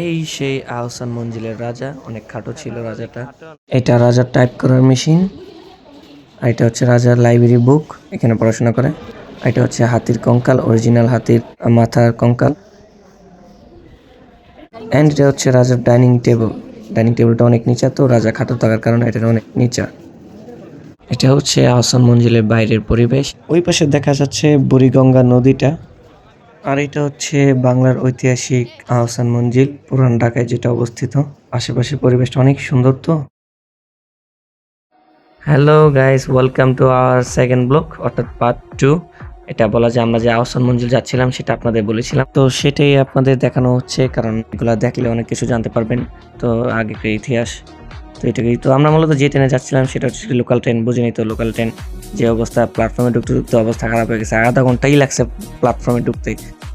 এই সেই আহসান মঞ্জিলের রাজা, অনেক খাটো ছিল রাজাটা। এটা রাজার টাইপ করার মেশিন আর এটা হচ্ছে রাজার লাইব্রেরি বুক এখানে পড়াশোনা করে। আর এটা হচ্ছে হাতির কঙ্কাল অরিজিনাল হাতির মাথার কঙ্কাল। অ্যান্ড এটা হচ্ছে রাজার ডাইনিং টেবিল ডাইনিং টেবিলটা অনেক নিচা তো, রাজা খাটো থাকার কারণে এটা অনেক নিচা। এটা হচ্ছে আহসান মঞ্জিলের বাইরের পরিবেশ। ওই পাশে দেখা যাচ্ছে বুড়িগঙ্গা নদীটা। আর এটা হচ্ছে বাংলার ঐতিহাসিক আহসান মঞ্জিল, পুরান ঢাকায় যেটা অবস্থিত। আশেপাশে পরিবেশটা অনেক সুন্দর তো। Hello guys welcome to our second block অর্থাৎ পার্ট টু এটা বলা যে আমরা যে আহসান মঞ্জিল যাচ্ছিলাম, সেটা আপনাদের বলেছিলাম। তো সেটাই আপনাদের দেখানো হচ্ছে, কারণ এগুলা দেখলে অনেক কিছু জানতে পারবেন। তো আগেকার ইতিহাস, তো এটাকেই তো আমরা মূলত যে ট্রেনে যাচ্ছিলাম, সেটা হচ্ছে লোকাল ট্রেন বুঝে তো লোকাল ট্রেন যে অবস্থা প্ল্যাটফর্মে ঢুকতে ঢুকতে অবস্থা খারাপ হয়ে গেছে, আধা ঘন্টাই লাগছে প্ল্যাটফর্মে ঢুকতে।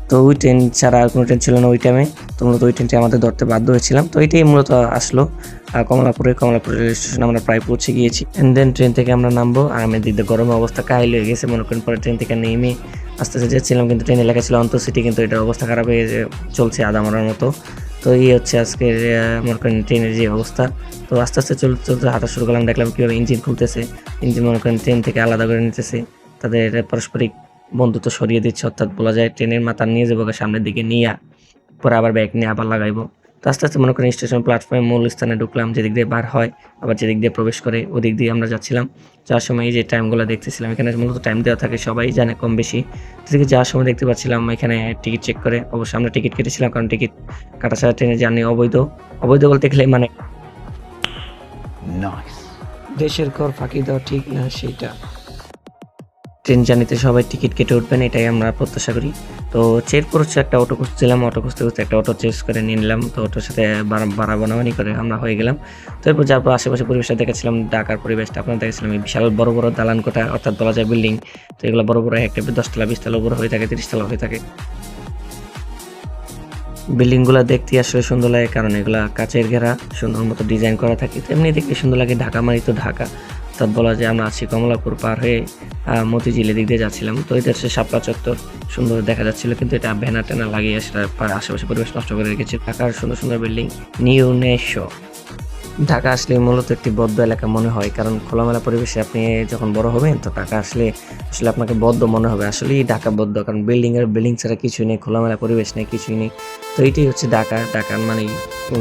তো ওই ট্রেন ছাড়া আর কোনো ট্রেন ছিল না ওই টাইমে তো মূলত ওই ট্রেনটি আমাদের ধরতে বাধ্য হয়েছিলাম। তো এটাই মূলত আসলো। কমলাপুরে, কমলাপুর রেল স্টেশন আমরা প্রায় পৌঁছে গিয়েছি। অ্যান্ড দেন ট্রেন থেকে আমরা নামবো। আর আমি দিক দিয়ে গরমে অবস্থা কাহিল হয়ে গেছে। মনে করেন পরে ট্রেন থেকে নেমে আস্তে আস্তে যাচ্ছিলাম, কিন্তু ট্রেন এলাকা ছিল অন্ত সিটি কিন্তু এটার অবস্থা খারাপ হয়ে চলছে মরার মতো। তো এই হচ্ছে আজকের মনে করেন ট্রেনের যে অবস্থা। তো আস্তে আস্তে চলতে চলতে হাঁটা শুরু করলাম। দেখলাম কীভাবে ইঞ্জিন খুলতেছে। ইঞ্জিন মনে করেন ট্রেন থেকে আলাদা করে নিতেছে। তাদের পারস্পরিক বন্ধুত্ব সরিয়ে দিচ্ছে অর্থাৎ বলা যায় ট্রেনের মাথা নিয়ে যাব সামনের দিকে নিয়ে পরে আবার ব্যাগ নিয়ে আবার লাগাইবো। তো আস্তে আস্তে মনে করেন স্টেশন প্ল্যাটফর্মে মূল স্থানে ঢুকলাম যেদিক দিয়ে বার হয় আবার যেদিক দিয়ে প্রবেশ করে ওদিক দিয়ে আমরা যাচ্ছিলাম। যাওয়ার সময় এই যে টাইমগুলো দেখতেছিলাম এখানে মূলত টাইম দেওয়া থাকে সবাই জানে কম বেশি। সেদিকে যাওয়ার সময় দেখতে পাচ্ছিলাম এখানে টিকিট চেক করে অবশ্যই আমরা টিকিট কেটেছিলাম কারণ টিকিট কাটা ছাড়া ট্রেনে জার্নি অবৈধ। অবৈধ বলতে গেলে মানে. দেশের কর ফাঁকি দেওয়া ঠিক না সেটা। ট্রেন জার্নিতে সবাই টিকিট কেটে উঠবেন, এটাই আমরা প্রত্যাশা করি। তো চেরপুর হচ্ছে একটা অটো খুঁজছিলাম, অটো খুঁজতে খুঁজতে একটা অটো চেস করে নিয়ে নিলাম। তো অটোর সাথে বাড়া- বানাবানি করে আমরা হয়ে গেলাম। তো এরপর যারপর আশেপাশে পরিবেশটা দেখেছিলাম ঢাকার পরিবেশটা আপনার দেখেছিলাম, এই বিশাল বড় বড় দালান কোঠা, অর্থাৎ বলা যায় বিল্ডিং। তো এগুলো বড় বড় একটা দশতলা, বিশতলা, উপরে হয়ে থাকে, তিরিশতলা হয়ে থাকে। বিল্ডিংগুলো দেখতে আসলে সুন্দর লাগে, কারণ এগুলা কাচের ঘেরা, সুন্দর মতো ডিজাইন করা থাকে। তো এমনি দেখতে সুন্দর লাগে, ঢাকা মানে তো ঢাকা। অর্থাৎ বলা যায় আমরা আছি কমলাপুর পার হয়ে মতিঝিলের দিক দিয়ে যাচ্ছিলাম। তো এটা হচ্ছে শাপলা চত্বর সুন্দর দেখা যাচ্ছিল, কিন্তু এটা ব্যানার ট্যানার লাগিয়ে সেটা আশেপাশে পরিবেশ নষ্ট করে রেখেছে। ঢাকার সুন্দর সুন্দর বিল্ডিং নিউ নেশো ঢাকা আসলে মূলত একটি বদ্ধ এলাকা মনে হয়, কারণ খোলামেলা পরিবেশে আপনি যখন বড় হবেন, তো ঢাকা আসলে আসলে আপনাকে বদ্ধ মনে হবে। আসলেই ঢাকা বদ্ধ, কারণ বিল্ডিং এর বিল্ডিং ছাড়া কিছুই নেই, খোলামেলা পরিবেশ নেই, কিছুই নেই। তো এটাই হচ্ছে ঢাকা, ঢাকার মানে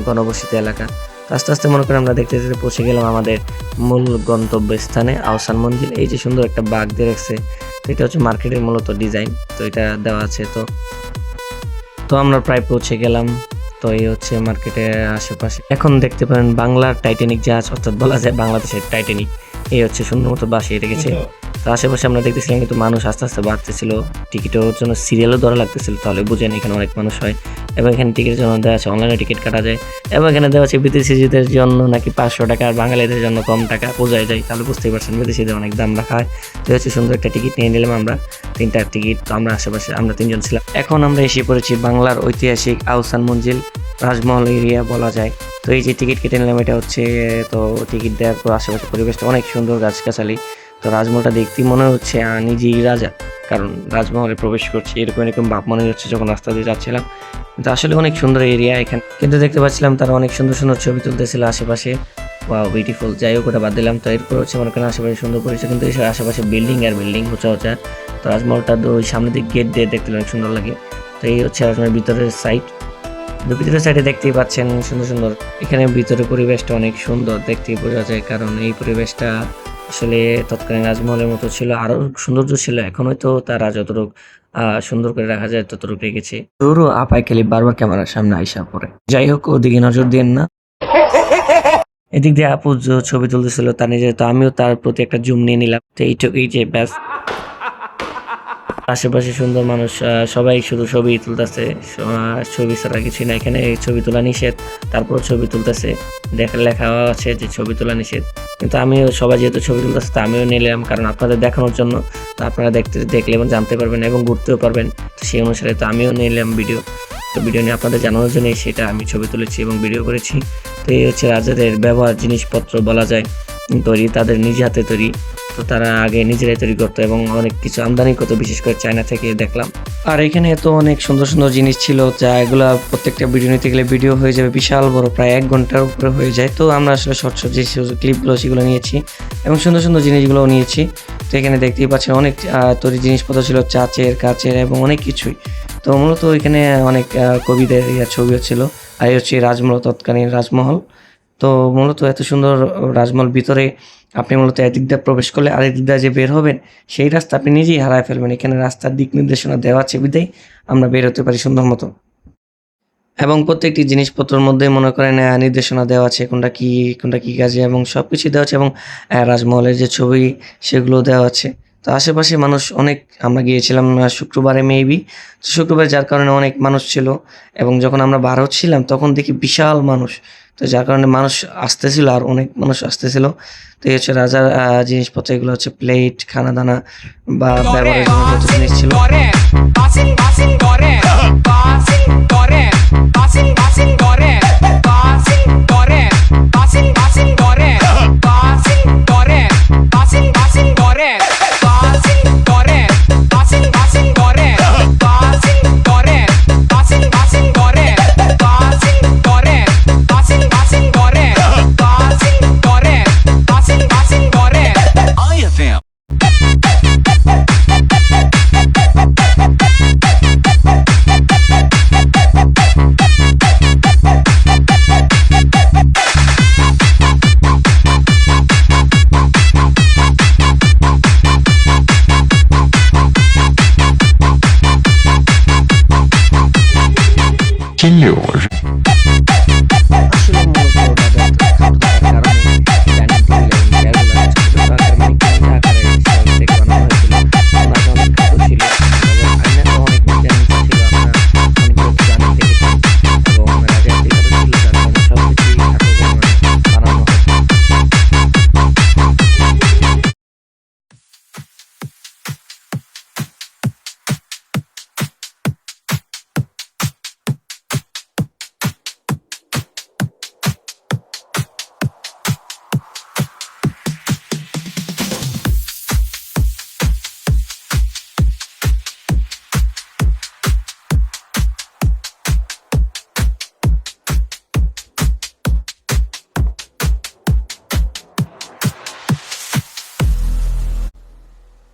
ঘনবসিত এলাকা। আস্তে আস্তে মনে করেন আমরা দেখতে দেখতে পৌঁছে গেলাম আমাদের মূল গন্তব্য স্থানে আহসান মঞ্জিল। এই যে সুন্দর একটা বাঘ দিয়ে রাখছে তো এটা হচ্ছে মার্কেটের মূলত ডিজাইন তো এটা দেওয়া আছে তো। তো আমরা প্রায় পৌঁছে গেলাম তো এই হচ্ছে মার্কেটের আশেপাশে। এখন দেখতে পারেন বাংলার টাইটানিক জাহাজ অর্থাৎ বলা যায় বাংলাদেশের টাইটানিক। এই হচ্ছে সুন্দর মতো বাসিয়ে রেখেছে তো আশেপাশে আমরা দেখতেছিলাম কিন্তু মানুষ আস্তে আস্তে বাড়তেছিল। টিকিটের জন্য সিরিয়ালও ধরা লাগতেছিল তাহলে বুঝেন এখানে অনেক মানুষ হয়। এবং এখানে টিকিটের জন্য দেওয়া আছে অনলাইনে টিকিট কাটা যায়। এবং এখানে দেওয়া আছে বিদেশিদের জন্য নাকি পাঁচশো টাকা, আর বাঙালিদের জন্য কম টাকা, বোঝাই যায়। তাহলে বুঝতেই পারছেন, বিদেশিদের অনেক দাম রাখা হয়। তো হচ্ছে সুন্দর একটা টিকিট নিয়ে নিলাম আমরা। তিনটা টিকিট তো আমরা আশেপাশে, আমরা তিনজন ছিলাম। এখন আমরা এসে পড়েছি বাংলার ঐতিহাসিক আহসান মঞ্জিল, রাজমহল এরিয়া বলা যায়। তো এই যে টিকিট কেটে নিলাম, এটা হচ্ছে, তো টিকিট দেওয়ার পর আশেপাশে পরিবেশটা অনেক সুন্দর, গাছগাছালি। তো রাজমহলটা দেখতেই মনে হচ্ছে নিজেই রাজা। কারণ রাজমহলে প্রবেশ করছি, এরকম এরকম ভাব মনে হচ্ছে যখন রাস্তা দিয়ে যাচ্ছিলাম। কিন্তু আসলে অনেক সুন্দর এরিয়া এখানে। কিন্তু দেখতে পাচ্ছিলাম তারা অনেক সুন্দর সুন্দর ছবি তুলতেছিল আশেপাশে। বা বিউটিফুল যাই হোক, ওটা বাদ দিলাম। তো এরপর হচ্ছে মনে করেন আশেপাশে সুন্দর পরিচয় কিন্তু এসব আশেপাশে বিল্ডিং আর বিল্ডিং উঁচা উঁচা তো রাজমহলটা ওই সামনে দিক গেট দিয়ে দেখতে অনেক সুন্দর লাগে। তো এই হচ্ছে রাজমহলের ভিতরের সাইড ভিতরের সাইডে দেখতেই পাচ্ছেন সুন্দর সুন্দর। এখানে ভিতরে পরিবেশটা অনেক সুন্দর, দেখতেই বোঝা যায়। কারণ এই পরিবেশটা আসলে তৎকালীন রাজমহলের মতো ছিল আরও সৌন্দর্য ছিল। এখন হয়তো তারা যতটুকু আহ, সুন্দর করে রাখা যায় ততটুকু রেখেছে। তোরও আপাই খালি বারবার ক্যামেরার সামনে আইসা পড়ে। যাই হোক ওদিকে নজর দিন না। এদিক দিয়ে আপু ছবি তুলতেছিল তার নিজে তো আমিও তার প্রতি একটা জুম নিয়ে নিলাম। তো এইটুকুই যে ব্যাস। আশেপাশে সুন্দর মানুষ সবাই শুধু ছবি তুলতেছে। ছবি ছাড়া কিছু না এখানে ছবি তোলা নিষেধ তারপর ছবি তুলতেছে। দেখা লেখা আছে যে ছবি তোলা নিষেধ। কিন্তু আমিও সবাই যেহেতু ছবি তুলতেছে, তা আমিও নিলাম কারণ আপনাদের দেখানোর জন্য। তো আপনারা দেখতে দেখলে এবং জানতে পারবেন এবং ঘুরতেও পারবেন। তো সেই অনুসারে তো আমিও নিলাম ভিডিও। তো ভিডিও নিয়ে আপনাদের জানানোর জন্য সেটা আমি ছবি তুলেছি এবং ভিডিও করেছি। তো এই হচ্ছে রাজাদের ব্যবহার, জিনিসপত্র বলা যায়, তৈরি, তাদের নিজ হাতে তৈরি। তো তারা আগে নিজেরাই তৈরি করতো এবং অনেক কিছু আমদানি করতো, বিশেষ করে চায়না থেকে দেখলাম। আর এখানে তো অনেক সুন্দর সুন্দর জিনিস ছিল, যা এগুলা প্রত্যেকটা ভিডিও নিতে গেলে ভিডিও হয়ে যাবে বিশাল বড়, প্রায় এক ঘণ্টার উপরে হয়ে যায়। তো আমরা আসলে শর্ট শর্ট যে ক্লিপগুলো সেগুলো নিয়েছি এবং সুন্দর সুন্দর জিনিসগুলোও নিয়েছি। তো এখানে দেখতেই পাচ্ছেন অনেক তৈরি জিনিসপত্র ছিল, চাচের, কাচের এবং অনেক কিছুই। তো মূলত এখানে অনেক কবিদের ইয়া ছবিও ছিল। আর হচ্ছে রাজমহল, তৎকালীন রাজমহল। তো মূলত এত সুন্দর রাজমহল ভিতরে আপনি মূলত এদিক দিয়ে প্রবেশ করলে আরেক দিয়ে যে বের হবেন, সেই রাস্তা আপনি নিজেই হারায় ফেলবেন। এখানে রাস্তার দিক নির্দেশনা দেওয়া আছে বিদায়। আমরা বের হতে পারি সুন্দর মতো। এবং প্রত্যেকটি জিনিসপত্রের মধ্যে মনে করেন নির্দেশনা দেওয়া আছে কোনটা কি কোনটা কি কাজে এবং সব কিছু দেওয়া আছে এবং রাজমহলের যে ছবি সেগুলো দেওয়া আছে। তো আশেপাশে মানুষ অনেক, আমরা গিয়েছিলাম শুক্রবারে মেবি তো শুক্রবার যার কারণে অনেক মানুষ ছিল এবং যখন আমরা বার হচ্ছিলাম তখন দেখি বিশাল মানুষ। তো যার কারণে মানুষ আসতেছিল আর অনেক মানুষ আসতেছিল। তো এই হচ্ছে রাজার জিনিসপত্র, এগুলো হচ্ছে প্লেট খানা দানা বা ব্যবহারের জিনিস ছিল। আসলে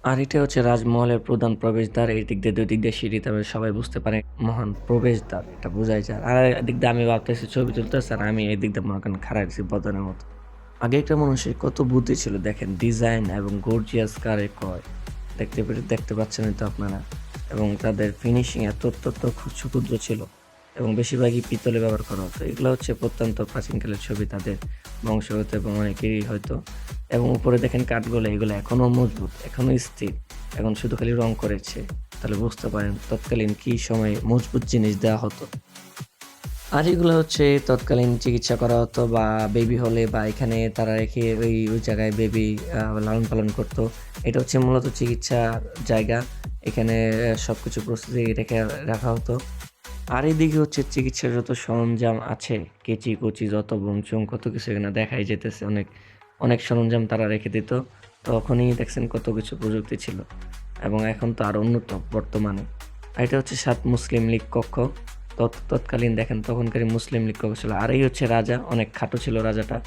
আর এটা হচ্ছে রাজমহলের প্রধান প্রবেশদ্বার। এই দিক দিয়ে, দুই দিক দিয়ে সিঁড়ি, তবে সবাই বুঝতে পারে মহান প্রবেশদ্বার, এটা বোঝাই যায়। আর এদিক দিয়ে আমি ভাবতেছি, ছবি তুলতেছি আর আমি এই দিক দিয়ে মনে খারাপ আছি বদনের মতো। আগে একটা মানুষের কত বুদ্ধি ছিল, দেখেন ডিজাইন এবং গর্জিয়াস কারে কয়। দেখতে দেখতে পাচ্ছেন তো আপনারা। এবং তাদের ফিনিশিং এত অত্যন্ত ক্ষুদ্র ছিল। এবং বেশিরভাগই পিতলে ব্যবহার করা হতো। এগুলো হচ্ছে প্রত্যন্ত প্রাচীনকালের ছবি, তাদের বংশগত এবং অনেকেরই হয়তো। এবং উপরে দেখেন কাঠগুলো এগুলো এখনও মজবুত এখনও স্থির। এখন শুধু খালি রং করেছে। তাহলে বুঝতে পারেন তৎকালীন কী সময়ে মজবুত জিনিস দেওয়া হতো। আর এগুলো হচ্ছে তৎকালীন চিকিৎসা করা হতো বা বেবি হলে বা এখানে তারা রেখে ওই ওই জায়গায় বেবি লালন পালন করতো। এটা হচ্ছে মূলত চিকিৎসার জায়গা। এখানে সব কিছু প্রস্তুতি রেখে রাখা হতো। আর এইদিকে হচ্ছে চিকিৎসার যত সরঞ্জাম আছে। কেচি, কুচি, যত বংচং কত কিছু এখানে দেখাই যেতেছে। অনেক অনেক সরঞ্জাম তারা রেখে দিত। তখনই দেখছেন কত কিছু প্রযুক্তি ছিল। এবং এখন তো আরও উন্নত বর্তমানে। আর এটা হচ্ছে সাত মুসলিম লীগ কক্ষ। তৎ- তৎকালীন দেখেন তখনকার মুসলিম লীগ কক্ষ ছিল। আর এই হচ্ছে রাজা। অনেক খাটো ছিল রাজাটা।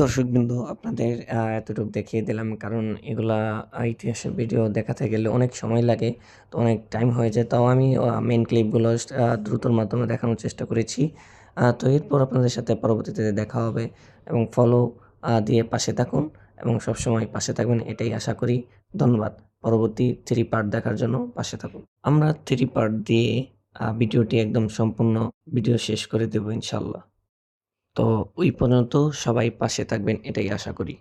দর্শকবৃন্দ, আপনাদের এতটুকু দেখিয়ে দিলাম। কারণ এগুলা ইতিহাসের ভিডিও দেখাতে গেলে অনেক সময় লাগে, তো অনেক টাইম হয়ে যায়। তাও আমি মেন ক্লিপগুলো দ্রুতর মাধ্যমে দেখানোর চেষ্টা করেছি। তো এরপর আপনাদের সাথে পরবর্তীতে দেখা হবে এবং ফলো দিয়ে পাশে থাকুন এবং সবসময় পাশে থাকবেন এটাই আশা করি। ধন্যবাদ। পরবর্তী থ্রি পার্ট দেখার জন্য পাশে থাকুন। আমরা থ্রি পার্ট দিয়ে ভিডিওটি একদম সম্পূর্ণ ভিডিও শেষ করে দেবো ইনশাল্লাহ তো ওই পর্যন্ত সবাই পাশে থাকবেন এটাই আশা করি।